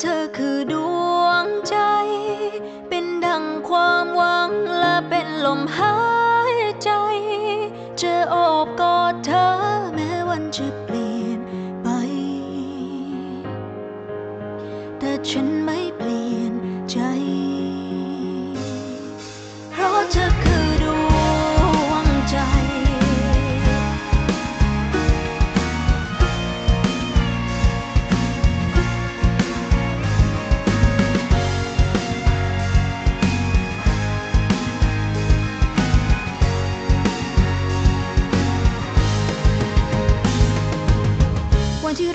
เธอคือดวงใจ เป็นดังความหวังและเป็นลมหายใจเจอโอบกอดเธอ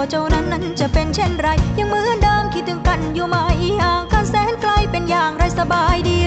ตัวเจ้านั้นนั้นจะเป็นเช่นไร ยังเหมือนเดิมคิดถึงกันอยู่ไหมห่างกันแสนไกลเป็นอย่างไรสบายดี